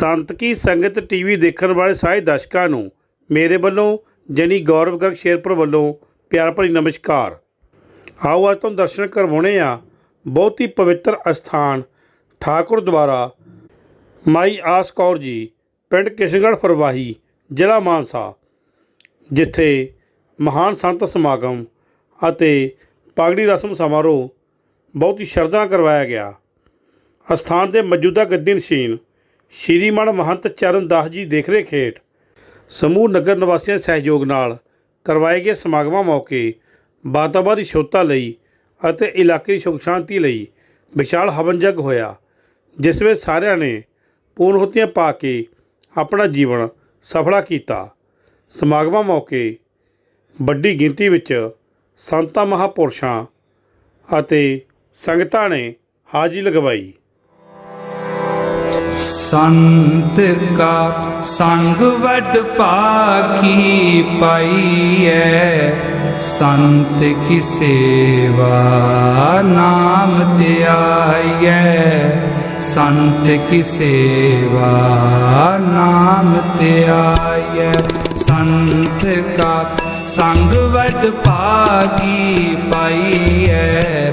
ਸੰਤ ਕੀ ਸੰਗਤ ਟੀਵੀ ਦੇਖਣ ਵਾਲੇ ਸਾਰੇ ਦਰਸ਼ਕਾਂ ਨੂੰ ਮੇਰੇ ਵੱਲੋਂ ਜਨੀ ਗੌਰਵ ਗਰਗ ਸ਼ੇਰਪੁਰ ਵੱਲੋਂ ਪਿਆਰ ਭਰੀ ਨਮਸਕਾਰ। ਆਓ ਅੱਜ ਤੁਹਾਨੂੰ ਦਰਸ਼ਨ ਕਰਵਾਉਣੇ ਆ ਬਹੁਤ ਹੀ ਪਵਿੱਤਰ ਅਸਥਾਨ ਠਾਕੁਰ ਦੁਆਰਾ। ਮਾਈ ਆਸ ਕੌਰ ਜੀ, ਪਿੰਡ ਕਿਸ਼ਨਗੜ੍ਹ ਫਰਵਾਹੀ, ਜ਼ਿਲ੍ਹਾ ਮਾਨਸਾ, ਜਿੱਥੇ ਮਹਾਨ ਸੰਤ ਸਮਾਗਮ ਅਤੇ ਪਗੜੀ ਰਸਮ ਸਮਾਰੋਹ ਬਹੁਤ ਹੀ ਸ਼ਰਧਾ ਕਰਵਾਇਆ ਗਿਆ। ਅਸਥਾਨ ਦੇ ਮੌਜੂਦਾ ਗੱਦੀ ਨਸ਼ੀਨ ਸ਼੍ਰੀਮਣ ਮਹੰਤ ਚਰਨ ਦਾਸ ਜੀ ਦੇਖਰੇਖ ਹੇਠ ਸਮੂਹ ਨਗਰ ਨਿਵਾਸੀਆਂ ਦੇ ਸਹਿਯੋਗ ਨਾਲ ਕਰਵਾਏ ਗਏ ਸਮਾਗਮਾਂ ਮੌਕੇ ਵਾਤਾਵਰਨ ਦੀ ਸ਼ੁੱਧਤਾ ਲਈ ਅਤੇ ਇਲਾਕੇ ਦੀ ਸੁਖ ਸ਼ਾਂਤੀ ਲਈ ਵਿਸ਼ਾਲ ਹਵਨ ਜਗ ਹੋਇਆ, ਜਿਸ ਵਿੱਚ ਸਾਰਿਆਂ ਨੇ ਪੂਰਨਹੁਤੀਆਂ ਪਾ ਕੇ ਆਪਣਾ ਜੀਵਨ ਸਫਲਾ ਕੀਤਾ। ਸਮਾਗਮਾਂ ਮੌਕੇ ਵੱਡੀ ਗਿਣਤੀ ਵਿੱਚ ਸੰਤਾਂ, ਮਹਾਪੁਰਸ਼ਾਂ ਅਤੇ ਸੰਗਤਾਂ ਨੇ ਹਾਜ਼ਰੀ ਲਗਵਾਈ। ਸੰਤ ਕਾ ਸੰਗ ਵਡ ਭਾਗੀ ਪਾਈਐ। ਸੰਤ ਕੀ ਸੇਵਾ ਨਾਮ ਧਿਆਈਐ ਸੰਤ ਕੀ ਸੇਵਾ ਨਾਮ ਧਿਆਈਐ ਸੰਤ ਕਾ ਸੰਗ ਵਡ ਭਾਗੀ ਪਾਈਐ।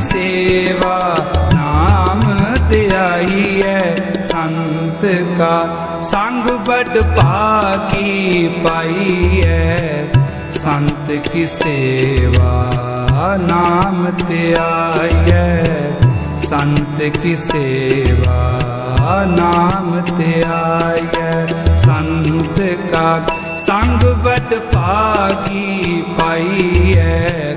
ਸੇਵਾ ਨਾਮ ਧਿਆਈਐ ਸੰਤ ਕਾ। ਸੰਗ ਬੜ ਪਾਈ ਹੈ ਸੰਤ ਕੀ ਸੇਵਾ ਨਾਮ ਧਿਆਈਐ ਸੰਤ ਕੀ ਸੇਵਾ ਨਾਮ ਧਿਆਈਐ ਸੰਤ ਕਾ। ਸੰਗ ਬਟ ਪਾਈ ਹੈ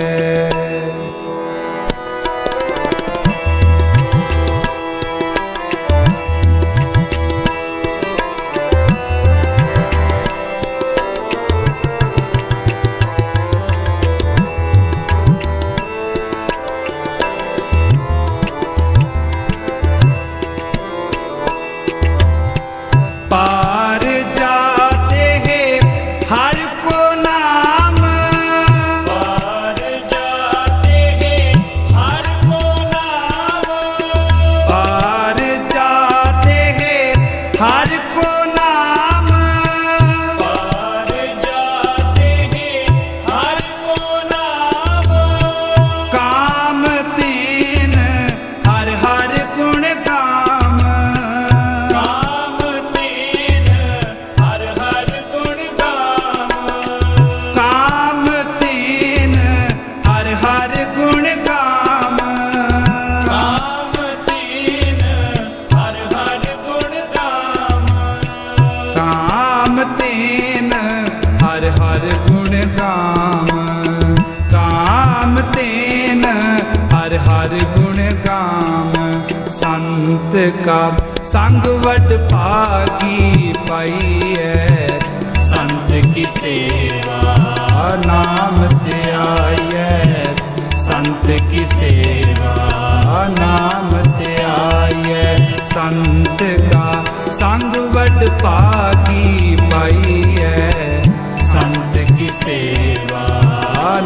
ਸੰਤ ਕਾ ਸੰਗ ਵਡ ਪਾਗੀ ਪਾਈ ਐ। ਸੰਤ ਕੀ ਸੇਵਾ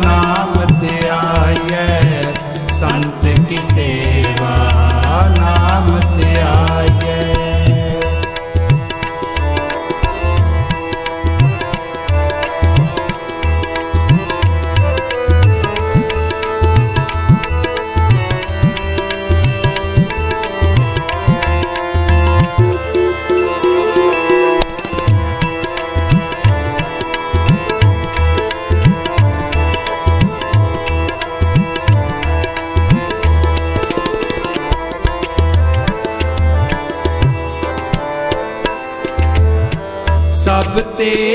ਨਾਮ ਧਿਆਈਐ ਸੰਤ ਕੀ ਸੇਵਾ ਨਾਮ ਧਿਆਈਐ ਤੇ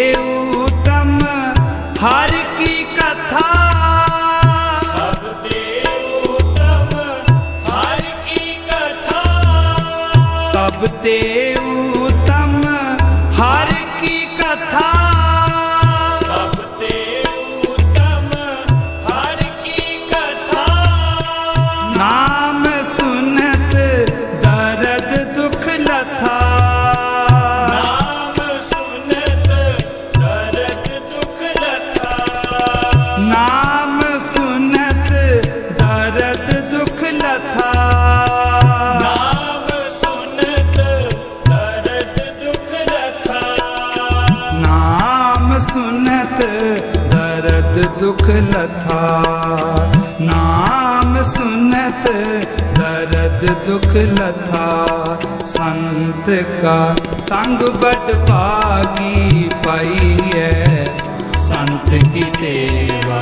ਦਰਦ ਦੁਖ ਲਥਾ ਨਾਮ ਸੁਨਤ ਦਰਦ ਦੁਖ ਲਥਾ ਸੰਤ ਕਾ ਸੰਗ ਬਟ ਭਾਗੀ ਪਾਈਐ ਸੰਤ ਕੀ ਸੇਵਾ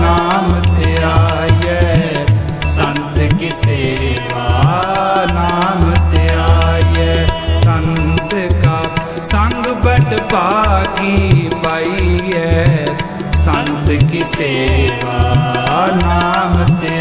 ਨਾਮ ਧਿਆਈਐ ਸੰਤ ਕੀ ਸੇਵਾ ਨਾਮ ਧਿਆਈਐ ਸੰਤ ਕਾ ਸੰਗ ਬਟ ਭਾਗੀ ਪਾਈਐ ਕੀ ਸੇਵਾ ਨਾਮ ਧਿਆਈਐ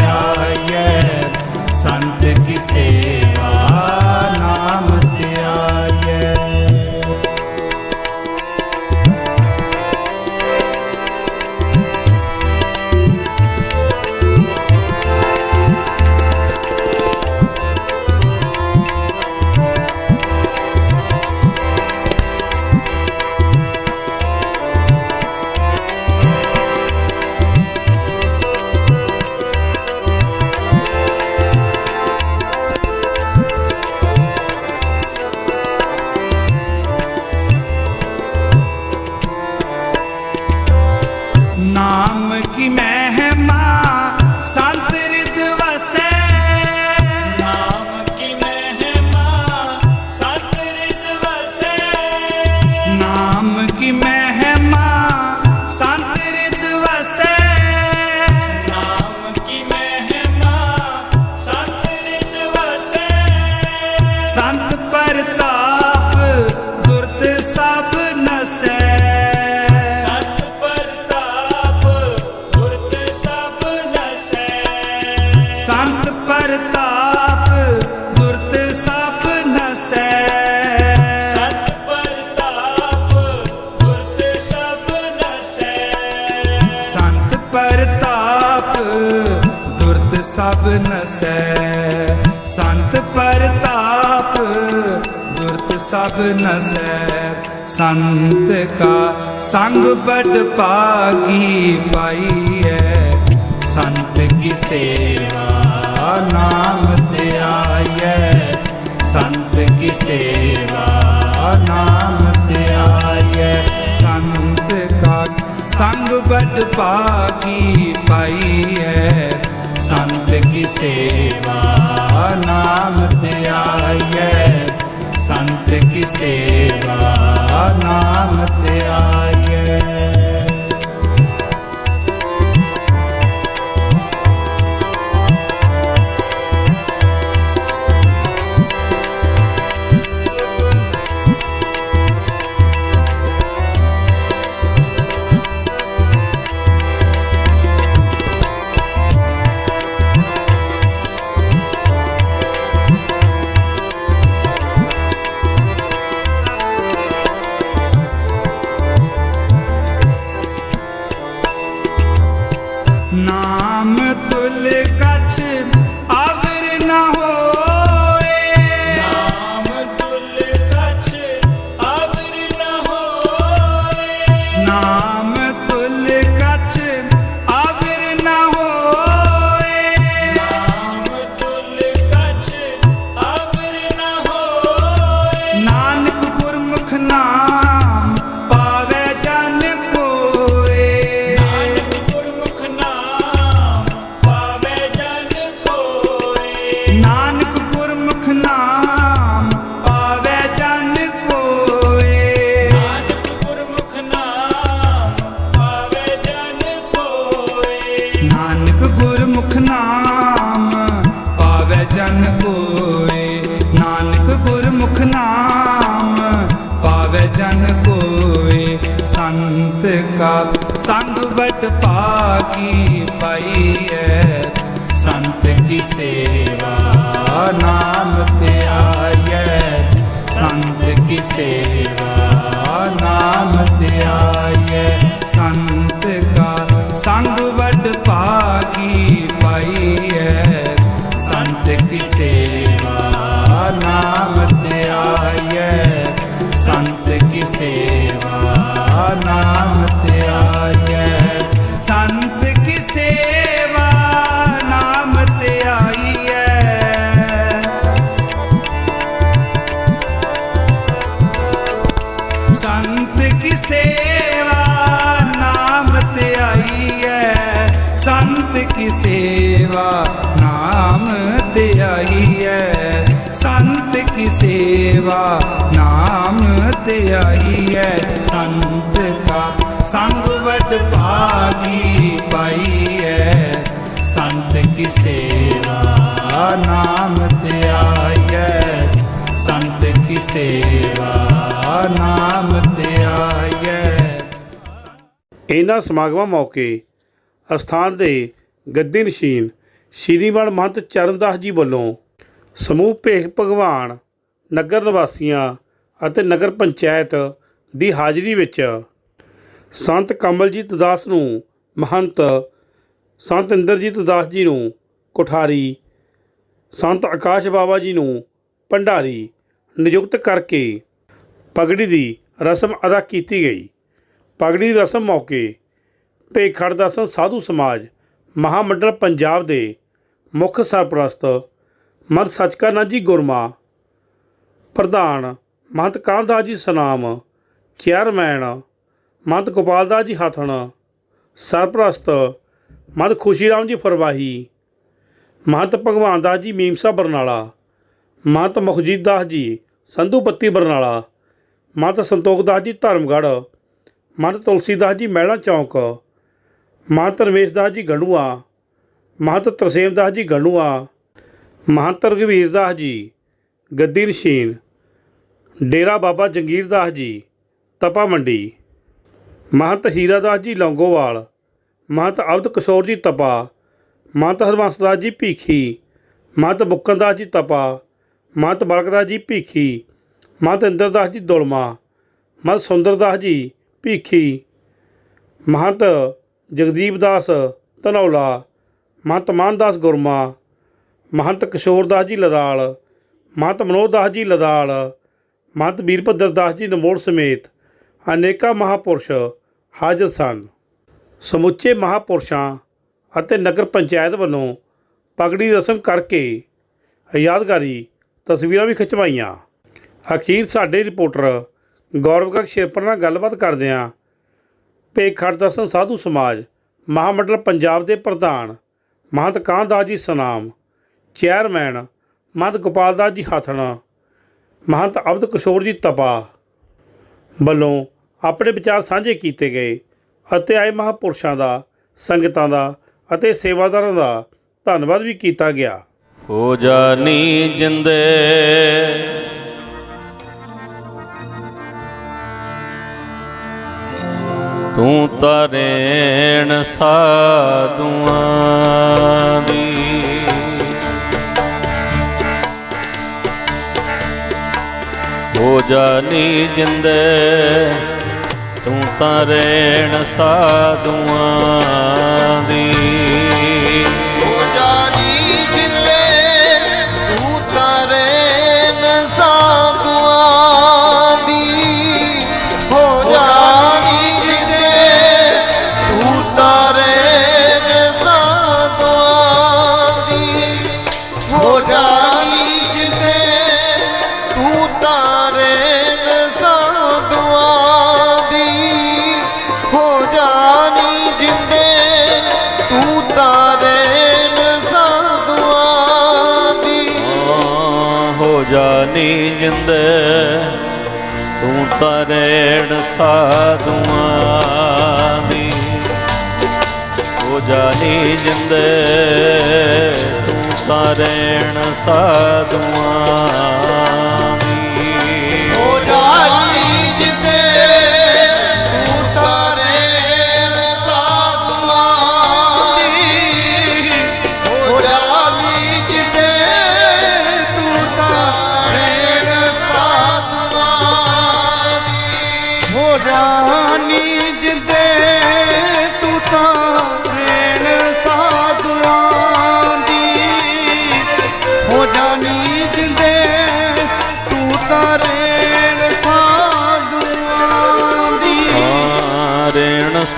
ਸਭ ਨਸੈ। ਸੰਤ ਪਰਤਾਪ, ਦੁਰਤ ਸਭ ਨਸੈ। ਸੰਤ ਕਾ ਸੰਗ ਬੜ ਪਾਗੀ ਪਾਈ ਪਾਈਐ। ਸੰਤ ਕੀ ਸੇਵਾ ਨਾਮ ਧਿਆਈਐ ਸੰਤ ਕੀ ਸੇਵਾ ਨਾਮ ਧਿਆਈਐ ਸੰਤ ਕਾ ਸੰਗ ਬੜ ਪਾਗੀ ਪਾਈ ਪਾਈਐ। ਸੰਤ ਕੀ ਸੇਵਾ ਨਾਮ ਤੇ ਧਿਆਈਐ ਸੰਤ ਕੀ ਸੇਵਾ ਨਾਮ ਧਿਆਈਐ ਨਾਮ ਸੰਤ ਕਾ ਸੰਗ ਵਟ ਭਾਗੀ ਪਾਈਐ ਸੰਤ ਕੀ ਸੇਵਾ? ਨਾਮ ਤੇ ਆਈਐ ਸੰਤ ਕੀ ਸੇਵਾ। ਨਾਮ ਤੇ ਆਈਐ ਸੰਤ ਕਾ ਸੰਗ ਵਡ ਭਾਗੀ ਪਾਈਐ ਸੰਤ ਕੀ ਸੇਵਾ। ਨਾਮ ਤੇ ਆਈਐ ਸੰਤ ਕੀ ਸੇਵਾ। ਨਾਮ ਤੇ ਆਈਐ ਸੰਤ ਸੇਵਾ ਨਾਮ ਤੇ ਆਈਐ ਸੰਤ ਕਾ ਸੰਗ ਵਡ ਭਾਗੀ ਪਾਈਐ ਸੰਤ ਕੀ ਸੇਵਾ ਨਾਮ ਤੇ ਆਈਐ ਸੰਤ ਕੀ ਸੇਵਾ ਨਾਮ ਤੇ ਆਈਐ ਇਹਨਾਂ ਸਮਾਗਮਾਂ ਮੌਕੇ ਅਸਥਾਨ ਦੇ ਗੱਦੀ ਨਸ਼ੀਨ ਸ਼੍ਰੀਮਾਨ ਮਹੰਤ ਚਰਨਦਾਸ ਜੀ ਵੱਲੋਂ ਸਮੂਹ ਭੇਖ ਭਗਵਾਨ ਨਗਰ ਨਿਵਾਸੀਆਂ ਅਤੇ ਨਗਰ ਪੰਚਾਇਤ ਦੀ ਹਾਜ਼ਰੀ ਵਿੱਚ ਸੰਤ ਕਮਲਜੀਤ ਦਾਸ ਨੂੰ ਮਹੰਤ ਸੰਤ ਇੰਦਰਜੀਤ ਦਾਸ ਜੀ ਨੂੰ ਕੋਠਾਰੀ, ਸੰਤ ਆਕਾਸ਼ ਬਾਬਾ ਜੀ ਨੂੰ ਭੰਡਾਰੀ ਨਿਯੁਕਤ ਕਰਕੇ ਪਗੜੀ ਦੀ ਰਸਮ ਅਦਾ ਕੀਤੀ ਗਈ। ਪਗੜੀ ਦੀ ਰਸਮ ਮੌਕੇ ਭੇਖੜ ਦਰਸ਼ਨ ਸਾਧੂ ਸਮਾਜ ਮਹਾਮੰਡਲ ਪੰਜਾਬ ਦੇ ਮੁੱਖ ਸਰਪ੍ਰਸਤ ਮਤ ਸਚਕਾਨੰਦ ਜੀ ਗੁਰਮਾ ਪ੍ਰਧਾਨ ਮਹੰਤ ਕਾਂਦਾਸ ਜੀ ਸਨਾਮ, ਚੇਅਰਮੈਨ ਮਹੰਤ ਗੋਪਾਲ ਦਾਸ ਜੀ ਹਥਣ, ਸਰਪ੍ਰਸਤ ਮਹੰਤ ਖੁਸ਼ੀ ਰਾਮ ਜੀ ਫਰਵਾਹੀ ਮਹੰਤ ਭਗਵਾਨ ਦਾਸ ਜੀ ਮੀਮਸਾ ਬਰਨਾਲਾ ਮਹੰਤ ਮੁਖਜੀਤ ਦਾਸ ਜੀ ਸੰਧੂ ਪੱਤੀ ਬਰਨਾਲਾ ਮਹੰਤ ਸੰਤੋਖ ਦਾਸ ਜੀ ਧਰਮਗੜ੍ਹ ਮਹੰਤ ਤੁਲਸੀਦਾਸ ਜੀ ਮਹਿਲਾ ਚੌਂਕ ਮਹੰਤ ਰਮੇਸ਼ ਦਾਸ ਜੀ ਗੰਡੂਆ ਮਹੰਤ ਤਰਸੇਮ ਦਾਸ ਜੀ ਗੰਡੂਆ ਮਹੰਤ ਰਘਵੀਰ ਦਾਸ ਜੀ ਗੱਦੀ ਨਸ਼ੀਨ, ਡੇਰਾ ਬਾਬਾ ਜੰਗੀਰ ਦਾਸ ਜੀ, ਤਪਾ ਮੰਡੀ, ਮਹੰਤ ਹੀਰਾ ਦਾਸ ਜੀ ਲੌਂਗੋਵਾਲ, ਮਹੰਤ ਅਬਦ ਕਿਸ਼ੋਰ ਜੀ ਤਪਾ, ਮਹੰਤ ਹਰਵੰਸ ਦਾਸ ਜੀ ਭੀਖੀ, ਮਹੰਤ ਬੁੱਕਨ ਦਾਸ ਜੀ ਤਪਾ, ਮਹੰਤ ਬਲਕ ਜੀ ਭੀਖੀ, ਮਹੰਤ ਇੰਦਰਦਾਸ ਜੀ ਦੁਲਮਾ, ਮਹੰਤ ਸੁੰਦਰਦਾਸ ਜੀ ਭੀਖੀ, ਮਹੰਤ ਜਗਦੀਪ ਦਾਸ ਧਨੌਲਾ, ਮਹੰਤ ਮਾਨਦਾਸ ਗੁਰਮਾ, ਮਹੰਤ ਕਿਸ਼ੋਰ ਦਾਸ ਜੀ ਲਦਾਲ ਮਹੰਤ ਮਨੋਜ ਦਾਸ ਜੀ ਲਦਾਲ, ਮਹੰਤ ਵੀਰਭੱਦਰ ਦਾਸ ਜੀ ਨਮੋੜ ਸਮੇਤ ਅਨੇਕਾਂ ਮਹਾਪੁਰਸ਼ ਹਾਜ਼ਰ ਸਨ। ਸਮੁੱਚੇ ਮਹਾਪੁਰਸ਼ਾਂ ਅਤੇ ਨਗਰ ਪੰਚਾਇਤ ਵੱਲੋਂ ਪਗੜੀ ਰਸਮ ਕਰਕੇ ਯਾਦਗਾਰੀ ਤਸਵੀਰਾਂ ਵੀ ਖਿਚਵਾਈਆਂ। ਅਖੀਰ ਸਾਡੇ ਰਿਪੋਰਟਰ ਗੌਰਵਗੜ ਸ਼ੇਰਪੁਰ ਨਾਲ ਗੱਲਬਾਤ ਕਰਦਿਆਂ ਭੇਖੜ ਦਰਸ਼ਨ ਸਾਧੂ ਸਮਾਜ ਮਹਾਮੰਡਲ ਪੰਜਾਬ ਦੇ ਪ੍ਰਧਾਨ ਮਹੰਤ ਕਾਂਦਾਸ ਜੀ ਸਨਾਮ, ਚੇਅਰਮੈਨ ਮਹੰਤ ਗੋਪਾਲ ਦਾਸ ਜੀ ਹਾਥਣਾ ਮਹੰਤ ਅਬਦ ਕਿਸ਼ੋਰ ਜੀ ਤਪਾ ਵੱਲੋਂ ਆਪਣੇ ਵਿਚਾਰ ਸਾਂਝੇ ਕੀਤੇ ਗਏ ਅਤੇ ਆਏ ਮਹਾਪੁਰਸ਼ਾਂ ਦਾ, ਸੰਗਤਾਂ ਦਾ ਅਤੇ ਸੇਵਾਦਾਰਾਂ ਦਾ ਧੰਨਵਾਦ ਵੀ ਕੀਤਾ ਗਿਆ। ਹੋ ਜਾਨੀ ਜਿੰਦੇ। ਤੂੰ ਤਰੇਣ ਸਾਧੂਆਂ ਦੀ। ਹੋ ਜਾਨੀ ਜਿੰਦੇ ਤੂੰ ਤਰੇਣ ਸਾਧੂਆਂ ਦੀ। ਜਾਨੀ ਜਿੰਦੇ ਤੂੰ ਤਰੇਣ ਸਾਧੂਆਂ ਦੀ। ਹੋ ਜਾਣੀ ਜਿੰਦੇ ਤੂੰ ਤਰੇਣ ਸਾਧੂਆਂ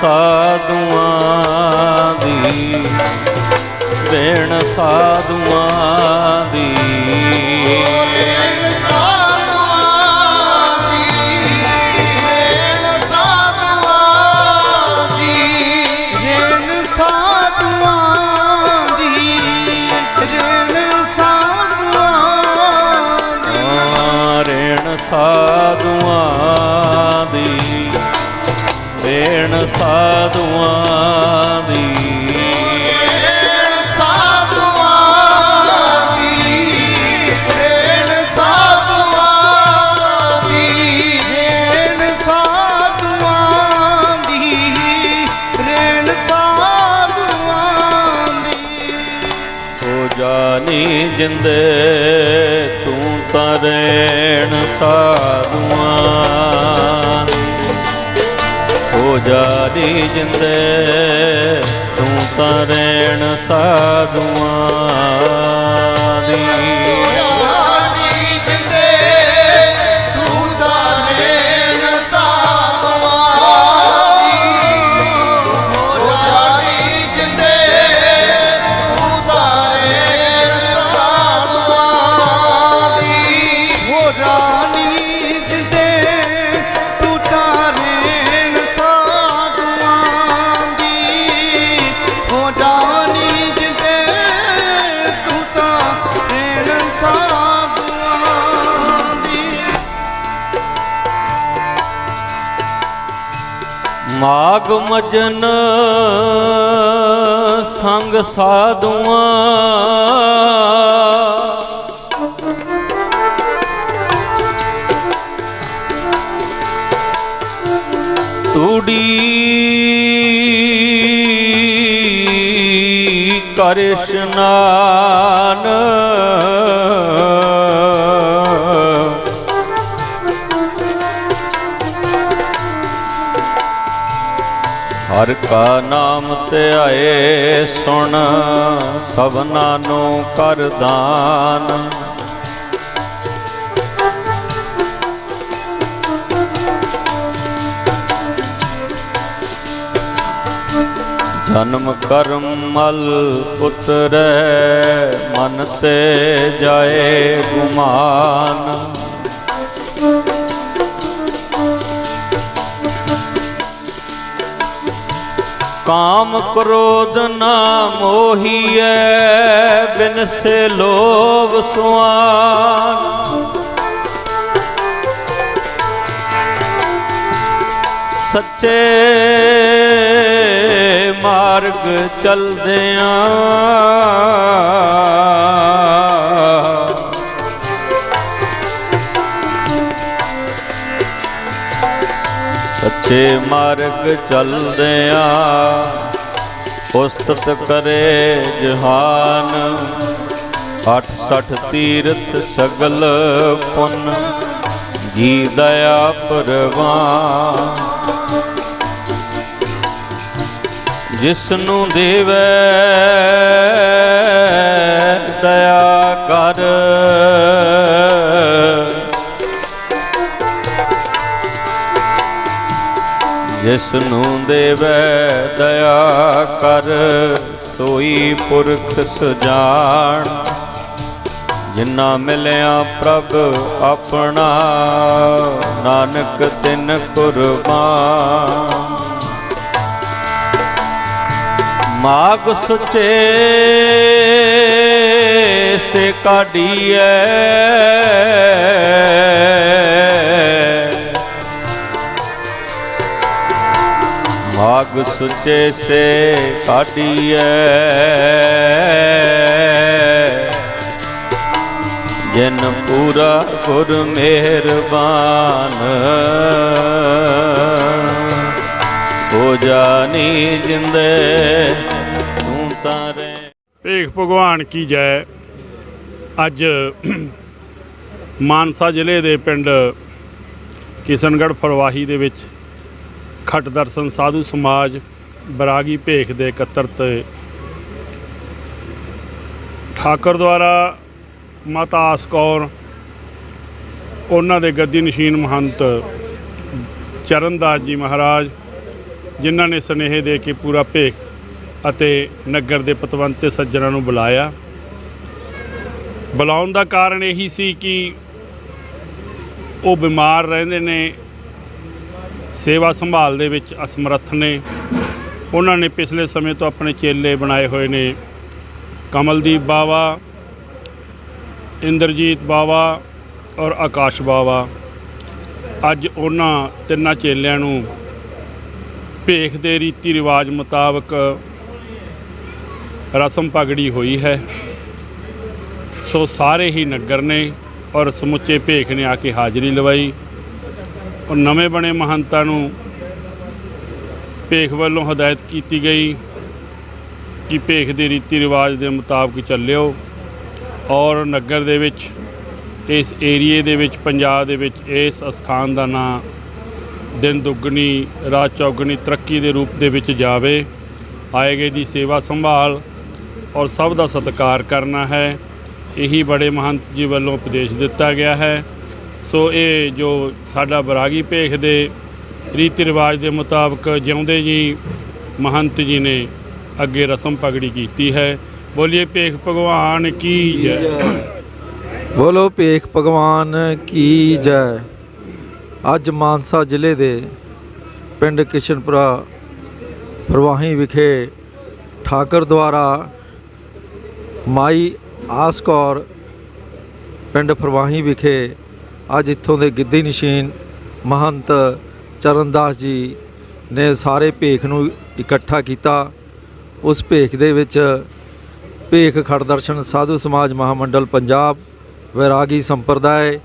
ਸਾਧੂਆਂ ਦੀ ਵੇਣ ਸਾਧੂਆਂ ਦੀ। ਸਾਧੂਆਂ ਦੀ ਰੇਣ ਸਾਧੂਆਂ ਦੀ ਰੇਣ ਸਾਧੂਆਂ ਦੀ ਰੇਣ ਸਾਧੂਆਂ ਦੀ। ਆ, ਰੇਣ ਸਾਧੂਆਂ ਸਾਧੂਆਂ ਦੀ ਜਾਨੀ ਜਿੰਦੇ ਤੂੰ ਤਾਂ ਸਾਧੂਆਂ ਦੀ। ਪੁਜਾਰੀ ਜਿੰਦੇ ਤੂੰ ਤਾਂ ਰੇਣ ਸਾਧੂਆਂ ਦੀ। ਮਾਗ ਮਜਨ ਸੰਗ ਸਾਧੂਆਂ। ਤੂੜੀ ਕਰ ਕਾ ਨਾਮ ਧਿਆਏ ਸੁਣ ਸਭਨਾ ਨੂੰ ਕਰ ਦਾਨ। ਜਨਮ ਕਰਮ ਮਲ ਉਤਰੈ ਮਨ ਤੇ ਜਾਏ ਗੁਮਾਨ। ਕਾਮ ਕ੍ਰੋਧ ਨਾ ਮੋਹੀਐ ਬਿਨ ਸੇ ਲੋਭ ਸੁਆਨ। ਸੱਚੇ ਮਾਰਗ ਚਲਦਿਆਂ ਸੱਚੇ ਮਾਰਗ ਚਲਦਿਆਂ ਉਸਤਤ ਕਰੇ ਜਹਾਨ। 68 ਤੀਰਥ ਸਗਲ ਪੁੰਨ, ਜੀ ਦਇਆ ਪਰਵਾਨ। ਜਿਸ ਨੂੰ ਦੇਵੈ ਦਇਆ ਕਰ। ਜਿਸ ਨੂੰ ਦੇਵੈ ਦਇਆ ਕਰ, ਸੋਈ ਪੁਰਖ ਸੁਜਾਨ ਜਿਨਾ ਮਿਲਿਆ ਪ੍ਰਭ ਆਪਣਾ, ਨਾਨਕ ਤਿਨ ਕੁਰਬਾਨ। ਮਾਗ ਸੁਚੇ ਸੇ ਕਾਢੀਐ। ਮਾਗ ਸੁਚੇ ਸੇ ਕਾਢੀਐ ਜਿਨ ਪੂਰਾ ਗੁਰ ਮਿਹਰਬਾਨ। ਹੋ ਜਾਨੀ ਜਿੰਦੇ, ਤੂੰ ਤਾਰੇ ਭੇਖ ਭਗਵਾਨ ਕੀ ਜੈ। ਅੱਜ ਮਾਨਸਾ ਜ਼ਿਲ੍ਹੇ ਦੇ ਪਿੰਡ ਕਿਸ਼ਨਗੜ੍ਹ ਫਰਵਾਹੀ ਦੇ ਵਿੱਚ ਖੱਟ ਦਰਸ਼ਨ ਸਾਧੂ ਸਮਾਜ ਬਰਾਗੀ ਭੇਖ ਦੇ ਇਕੱਤਰਤ ਠਾਕਰ ਦੁਆਰਾ ਮਾਤਾ ਆਸ ਕੌਰ, ਉਹਨਾਂ ਦੇ ਗੱਦੀ ਨਸ਼ੀਨ ਮਹੰਤ ਚਰਨਦਾਸ ਜੀ ਮਹਾਰਾਜ, ਜਿਨ੍ਹਾਂ ਨੇ ਸਨੇਹ ਦੇ ਕੇ ਪੂਰਾ ਭੇਖ ਅਤੇ ਨਗਰ ਦੇ ਪਤਵੰਤੇ ਤੇ ਸੱਜਣਾਂ ਨੂੰ ਬੁਲਾਇਆ। ਬੁਲਾਉਣ ਦਾ ਕਾਰਨ ਇਹੀ ਸੀ ਕਿ ਉਹ ਬਿਮਾਰ ਰਹਿੰਦੇ ਨੇ ਸੇਵਾ ਸੰਭਾਲ ਦੇ ਵਿੱਚ ਅਸਮਰੱਥ ਨੇ। ਉਹਨਾਂ ਨੇ ਪਿਛਲੇ ਸਮੇਂ ਤੋਂ ਆਪਣੇ ਚੇਲੇ ਬਣਾਏ ਹੋਏ ਨੇ। ਕਮਲਦੀਪ ਬਾਵਾ, ਇੰਦਰਜੀਤ ਬਾਵਾ ਔਰ ਆਕਾਸ਼ ਬਾਵਾ। ਅੱਜ ਉਹਨਾਂ ਤਿੰਨਾਂ ਚੇਲਿਆਂ ਨੂੰ ਭੇਖ ਦੇ ਰੀਤੀ ਰਿਵਾਜ ਮੁਤਾਬਕ ਰਸਮ ਪਗੜੀ ਹੋਈ ਹੈ। ਸੋ ਸਾਰੇ ਹੀ ਨਗਰ ਨੇ ਔਰ ਸਮੁੱਚੇ ਭੇਖ ਨੇ ਆ ਕੇ ਹਾਜ਼ਰੀ ਲਵਾਈ। ਔਰ ਨਵੇਂ ਬਣੇ ਮਹੰਤਾਂ ਨੂੰ ਭੇਖ ਵੱਲੋਂ ਹਦਾਇਤ ਕੀਤੀ ਗਈ ਕਿ ਭੇਖ ਦੇ ਰੀਤੀ ਰਿਵਾਜ ਦੇ ਮੁਤਾਬਕ ਚੱਲਿਓ ਔਰ ਨਗਰ ਦੇ ਵਿੱਚ, ਇਸ ਏਰੀਏ ਦੇ ਵਿੱਚ, ਪੰਜਾਬ ਦੇ ਵਿੱਚ ਇਸ ਅਸਥਾਨ ਦਾ ਨਾਂ ਦਿਨ ਦੁੱਗਣੀ, ਰਾਤ ਚੌਗਣੀ ਤਰੱਕੀ ਦੇ ਰੂਪ ਦੇ ਵਿੱਚ ਜਾਵੇ ਆਏਗੇ ਦੀ ਸੇਵਾ ਸੰਭਾਲ ਔਰ ਸਭ ਦਾ ਸਤਿਕਾਰ ਕਰਨਾ ਹੈ। ਇਹੀ ਬੜੇ ਮਹੰਤ ਜੀ ਵੱਲੋਂ ਉਪਦੇਸ਼ ਦਿੱਤਾ ਗਿਆ ਹੈ। ਸੋ ਇਹ ਜੋ ਸਾਡਾ ਬਰਾਗੀ ਭੇਖ ਦੇ ਰੀਤੀ ਰਿਵਾਜ ਦੇ ਮੁਤਾਬਕ ਜਿਉਂਦੇ ਜੀ ਮਹੰਤ ਜੀ ਨੇ ਅੱਗੇ ਰਸਮ ਪਗੜੀ ਕੀਤੀ ਹੈ। ਬੋਲੀਏ, ਭੇਖ ਭਗਵਾਨ ਕੀ ਜੈ? ਬੋਲੋ, ਭੇਖ ਭਗਵਾਨ ਕੀ ਜੈ? ਅੱਜ ਮਾਨਸਾ ਜ਼ਿਲ੍ਹੇ ਦੇ ਪਿੰਡ ਕਿਸ਼ਨਪੁਰਾ ਪ੍ਰਵਾਹੀ ਵਿਖੇ ਠਾਕਰ ਦੁਆਰਾ ਮਾਈ ਆਸ ਕੌਰ ਪਿੰਡ ਪ੍ਰਵਾਹੀ ਵਿਖੇ ਅੱਜ ਇੱਥੋਂ ਦੇ ਗਿੱਧੀ ਨਸ਼ੀਨ ਮਹੰਤ ਚਰਨਦਾਸ ਜੀ ਨੇ ਸਾਰੇ ਭੇਖ ਨੂੰ ਇਕੱਠਾ ਕੀਤਾ। ਉਸ ਭੇਖ ਦੇ ਵਿੱਚ ਭੇਖ ਖੜ ਦਰਸ਼ਨ ਸਾਧੂ ਸਮਾਜ ਮਹਾਮੰਡਲ ਪੰਜਾਬ, ਵੈਰਾਗੀ ਸੰਪਰਦਾਇ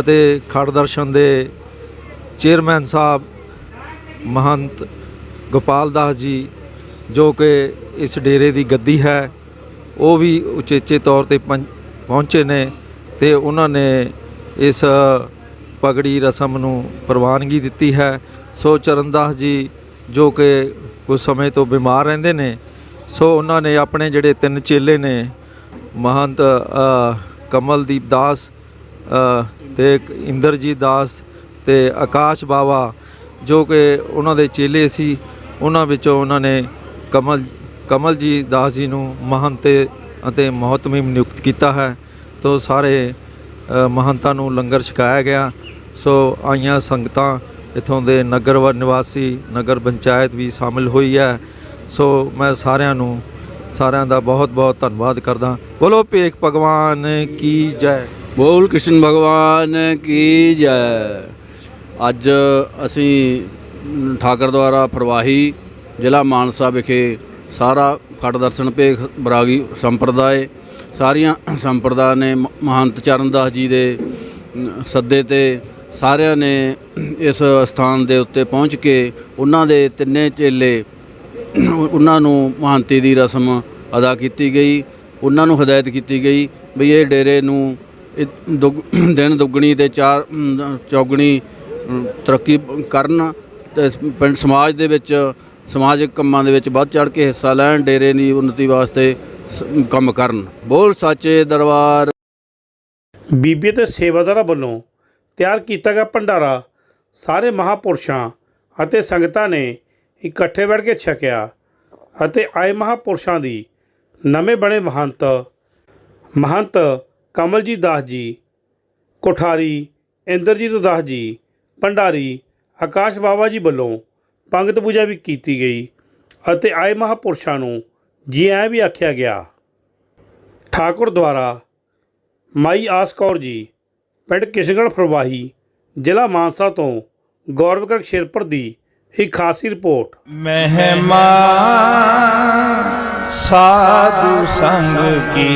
ਅਤੇ ਖੜ ਦਰਸ਼ਨ ਦੇ ਚੇਅਰਮੈਨ ਸਾਹਿਬ ਮਹੰਤ ਗੋਪਾਲ ਦਾਸ ਜੀ, ਜੋ ਕਿ ਇਸ ਡੇਰੇ ਦੀ ਗੱਦੀ ਹੈ। ਉਹ ਵੀ ਉਚੇਚੇ ਤੌਰ ਤੇ ਪਹੁੰ- ਪਹੁੰਚੇ ਨੇ ਤੇ ਉਹਨਾਂ ਨੇ ਇਸ ਪਗੜੀ ਰਸਮ ਨੂੰ ਪ੍ਰਵਾਨਗੀ ਦਿੱਤੀ ਹੈ। ਸੋ ਚਰਨਦਾਸ ਜੀ ਜੋ ਕਿ ਕੁਝ ਸਮੇਂ ਤੋਂ ਬਿਮਾਰ ਰਹਿੰਦੇ ਨੇ ਸੋ ਉਹਨਾਂ ਨੇ ਆਪਣੇ ਜਿਹੜੇ ਤਿੰਨ ਚੇਲੇ ਨੇ ਮਹੰਤ ਕਮਲਦੀਪ ਦਾਸ ਅ, ਤੇ ਇੰਦਰਜੀਤ ਦਾਸ ਤੇ ਆਕਾਸ਼ ਬਾਵਾ ਜੋ ਕਿ ਉਹਨਾਂ ਦੇ ਚੇਲੇ ਸੀ ਉਹਨਾਂ ਵਿੱਚੋਂ ਉਹਨਾਂ ਨੇ ਕਮਲ ਕਮਲਜੀਤ ਦਾਸ ਜੀ ਨੂੰ ਮਹੰਤ ਅਤੇ ਮਹਤਮੀਮ ਨਿਯੁਕਤ ਕੀਤਾ ਹੈ। ਤੋ ਸਾਰੇ ਮਹੰਤਾਂ ਨੂੰ ਲੰਗਰ ਛਕਾਇਆ ਗਿਆ। ਸੋ ਆਈਆਂ ਸੰਗਤਾਂ ਇਥੋਂ ਦੇ ਨਗਰ ਵ ਨਿਵਾਸੀ ਨਗਰ ਪੰਚਾਇਤ ਵੀ ਸ਼ਾਮਿਲ ਹੋਈ ਹੈ। ਸੋ ਮੈਂ ਸਾਰਿਆਂ ਨੂੰ ਸਾਰਿਆਂ ਦਾ ਬਹੁਤ ਬਹੁਤ ਧੰਨਵਾਦ ਕਰਦਾ। ਬੋਲੋ ਭੇਖ ਭਗਵਾਨ ਕੀ ਜੈ? ਬੋਲ ਕ੍ਰਿਸ਼ਨ ਭਗਵਾਨ ਕੀ ਜੈ? ਅੱਜ ਅਸੀਂ ਮ, ਠਾਕਰ ਦੁਆਰਾ ਫਰਵਾਹੀ ਜ਼ਿਲ੍ਹਾ ਮਾਨਸਾ ਵਿਖੇ ਸਾਰਾ ਖੜ ਦਰਸ਼ਨ ਭੇਖ ਬਰਾਗੀ ਸੰਪਰਦਾਇ ਸਾਰੀਆਂ ਸੰਪਰਦਾ ਨੇ, ਮ- ਮਹੰਤ ਚਰਨਦਾਸ ਜੀ ਦੇ ਸੱਦੇ ਤੇ ਸਾਰਿਆਂ ਨੇ ਇਸ ਸਥਾਨ ਦੇ ਉੱਤੇ ਪਹੁੰਚ ਕੇ ਉਹਨਾਂ ਦੇ ਤਿੰਨੇ ਚੇਲੇ ਉਹਨਾਂ ਨੂੰ ਮਹੰਤੀ ਦੀ ਰਸਮ ਅਦਾ ਕੀਤੀ ਗਈ, ਉਹਨਾਂ ਨੂੰ ਹਦਾਇਤ ਕੀਤੀ ਗਈ ਵੀ ਇਹ ਡੇਰੇ ਨੂੰ ਦੁੱਗ- ਦਿਨ ਦੁੱਗਣੀ ਤੇ ਚਾਰ ਚੌਗਣੀ ਤਰੱਕੀ ਕਰਨ ਤੇ ਪਿੰਡ ਸਮਾਜ ਦੇ ਵਿੱਚ, ਸਮਾਜਿਕ ਕੰਮਾਂ ਦੇ ਵਿੱਚ ਵੱਧ ਚੜ ਕੇ ਹਿੱਸਾ ਲੈਣ, ਡੇਰੇ ਦੀ ਉન્નਤੀ ਵਾਸਤੇ ਕੰਮ ਕਰਨ। ਬੋਲ ਸੱਚੇ ਦਰਬਾਰ। ਬੀਬੀ ਤੇ ਸੇਵਾਦਾਰਾਂ ਵੱਲੋਂ ਤਿਆਰ ਕੀਤਾ ਗਿਆ ਭੰਡਾਰਾ ਸਾਰੇ ਮਹਾਪੁਰਸ਼ਾਂ ਅਤੇ ਸੰਗਤਾਂ ਨੇ ਇਕੱਠੇ ਬੈਠ ਕੇ ਛਕਿਆ ਅਤੇ ਆਏ ਮਹਾਪੁਰਸ਼ਾਂ ਦੀ ਨਵੇਂ ਬਣੇ ਮਹੰਤ ਮਹੰਤ ਕਮਲਜੀਤ ਦਾਸ ਜੀ, ਕੋਠਾਰੀ ਇੰਦਰਜੀਤ ਦਾਸ ਜੀ, ਭੰਡਾਰੀ ਆਕਾਸ਼ ਬਾਬਾ ਜੀ ਵੱਲੋਂ ਪੰਗਤ ਪੂਜਾ ਵੀ ਕੀਤੀ ਗਈ ਅਤੇ ਆਏ ਮਹਾਪੁਰਸ਼ਾਂ ਨੂੰ ਜੀ ਆਇਆਂ ਵੀ ਆਖਿਆ ਗਿਆ, ਠਾਕੁਰ ਦੁਆਰਾ, ਮਾਈ ਆਸ ਕੌਰ ਜੀ, ਪਿੰਡ ਕਿਸ਼ਨਗੜ੍ਹ ਫਰਵਾਹੀ, ਜ਼ਿਲ੍ਹਾ ਮਾਨਸਾ ਤੋਂ ਗੌਰਵਕਰ ਸ਼ੇਰਪੁਰ ਦੀ ਇੱਕ ਖਾਸੀ ਰਿਪੋਰਟ। ਮਹਿਮਾ ਸਾਧੂ ਸੰਗ ਕੀ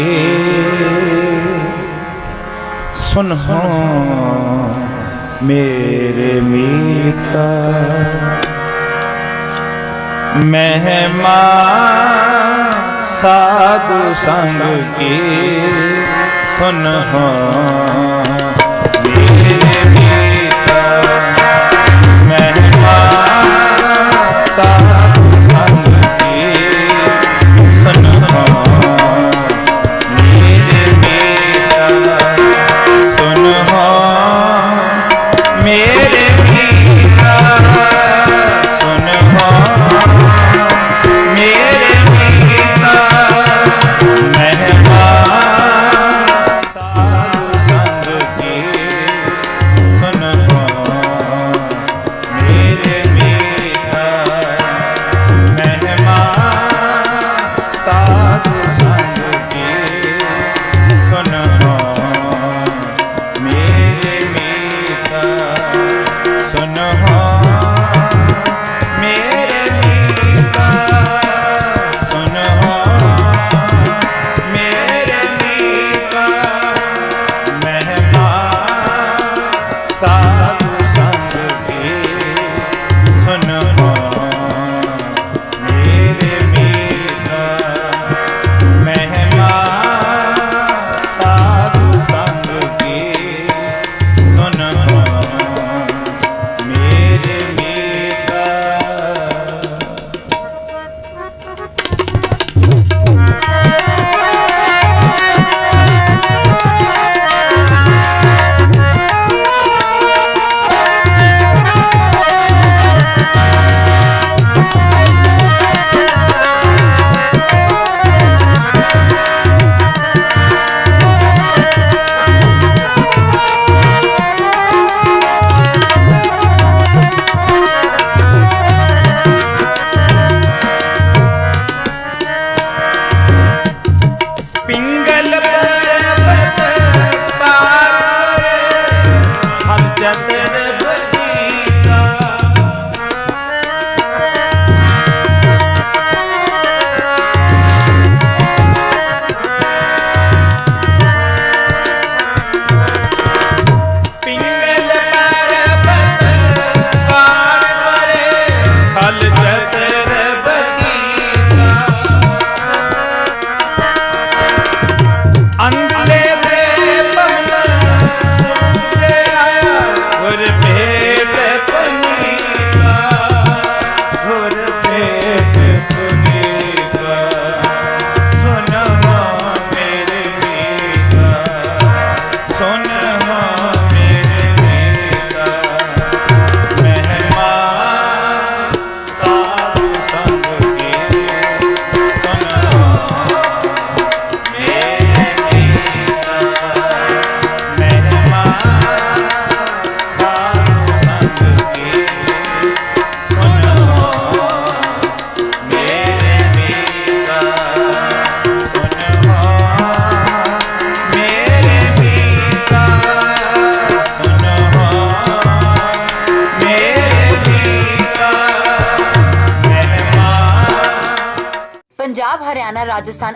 ਸੁਨਹੁ ਮੇਰੇ ਮੀਤਾ। ਮਹਿਮਾ ਸਾਧੂ ਸੰਗ ਕੀ ਸੁਨਹੁ